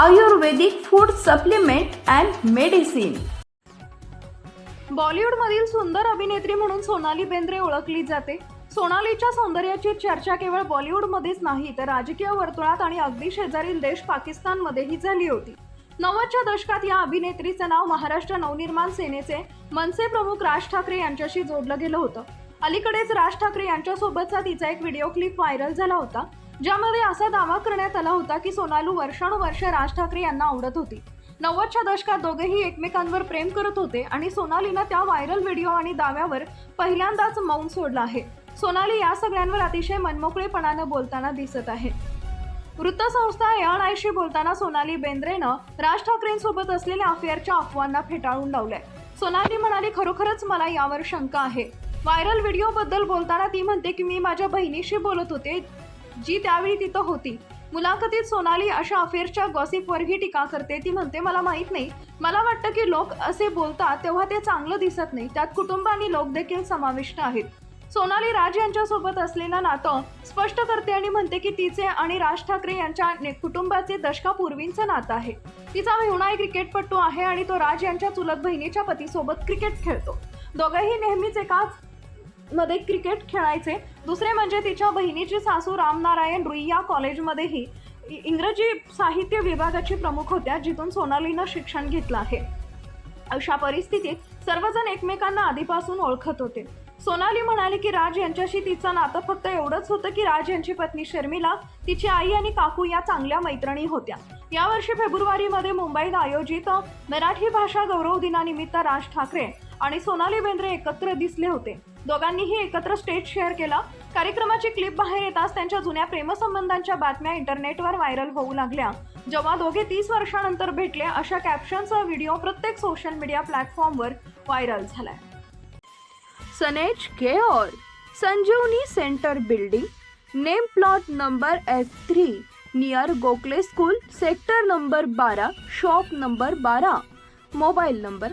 Ayurvedic food supplement and medicine. बॉलिवूडमधील सुंदर अभिनेत्री म्हणून सोनाली बेंद्रे ओळखली जाते. सोनालीच्या सौंदर्याची चर्चा केवळ बॉलिवूडमध्येच नाही तर राजकीय वर्तुळात आणि अगदी शेजारील देश पाकिस्तानमध्येही झाली होती. नव्वदच्या दशकात या अभिनेत्रीचं नाव महाराष्ट्र नवनिर्माण सेनेचे मनसे प्रमुख राज ठाकरे यांच्याशी जोडलं गेलं होतं. अलीकडेच राज ठाकरे यांच्यासोबतचा तिचा एक व्हिडिओ क्लिप व्हायरल झाला होता. ज्यामध्ये असा दावा करण्यात आला होता की सोनालू वर्षानुवर्ष राज ठाकरे यांना आवडत होती. नव्वदच्या दशकात दोघेही एकमेकांवर प्रेम करत होते आणि सोनालीनं त्या व्हायरल व्हिडिओ आणि दाव्यावर पहिल्यांदाच मौन सोडलं आहे. सोनाली या सगळ्यांवर अतिशय मनमोकळेपणानं बोलताना दिसत आहे. वृत्तसंस्था एआर आयशी बोलताना सोनाली बेंद्रेनं राज ठाकरेंसोबत असलेल्या अफेअरच्या अफवांना फेटाळून लावलंय. सोनाली म्हणाली खरोखरच मला यावर शंका आहे. व्हायरल व्हिडिओबद्दल बोलताना ती म्हणते की मी माझ्या बहिणीशी बोलत होते. जी त्यावेळी तिथं होती. मुलाखतीत सोनाली अशा अफेअरच्या गॉसिपवरही टीका करते. ती म्हणते मला माहीत नाही. मला वाटतं की लोक असे बोलतात तेव्हा ते चांगलं दिसत नाही. त्यात कुटुंब आणि लोक देखील समाविष्ट आहेत. सोनाली राज यांच्यासोबत असलेलं नातं स्पष्ट करते आणि म्हणते की तिचे आणि राज ठाकरे यांच्या कुटुंबाचे दशकापूर्वींचं नातं आहे. तिचा मेहुणा एक क्रिकेटपटू आहे आणि तो राज यांच्या चुलत बहिणीच्या पतीसोबत क्रिकेट खेळतो. दोघंही नेहमीच एकाच मध्ये क्रिकेट खेळायचे. दुसरे म्हणजे तिच्या बहिणीची सासू रामनारायण रुईया कॉलेजमध्येही इंग्रजी साहित्य विभागाची प्रमुख होत्या जिथून सोनालीनं शिक्षण घेतलं आहे. अशा परिस्थितीत सर्वजण एकमेकांना आधीपासून ओळखत होते. सोनाली म्हणाली की राज यांच्याशी तिचं नातं फक्त एवढंच होतं की राज यांची पत्नी शर्मिला तिची आई आणि काकू या चांगल्या मैत्रिणी होत्या. यावर्षी फेब्रुवारीमध्ये मुंबईत आयोजित मराठी भाषा गौरव दिनानिमित्त राज ठाकरे आणि सोनाली बेंद्रे एकत्र दिसले होते. दोघांनीही एकत्र स्टेज शेअर केला. कार्यक्रमाची क्लिप बाहेर येताच त्यांच्या जुन्या प्रेमसंबंधांच्या बातम्या इंटरनेटवर व्हायरल होऊ लागल्या. जेव्हा दोघे तीस वर्षानंतर भेटले अशा कॅप्शनचा व्हिडिओ प्रत्येक सोशल मीडिया प्लॅटफॉर्मवर व्हायरल झालाय. सनेज care Sanjeevani centre building name plot number F three near Gokhale school sector number बारा शॉप नंबर बारा मोबाईल नंबर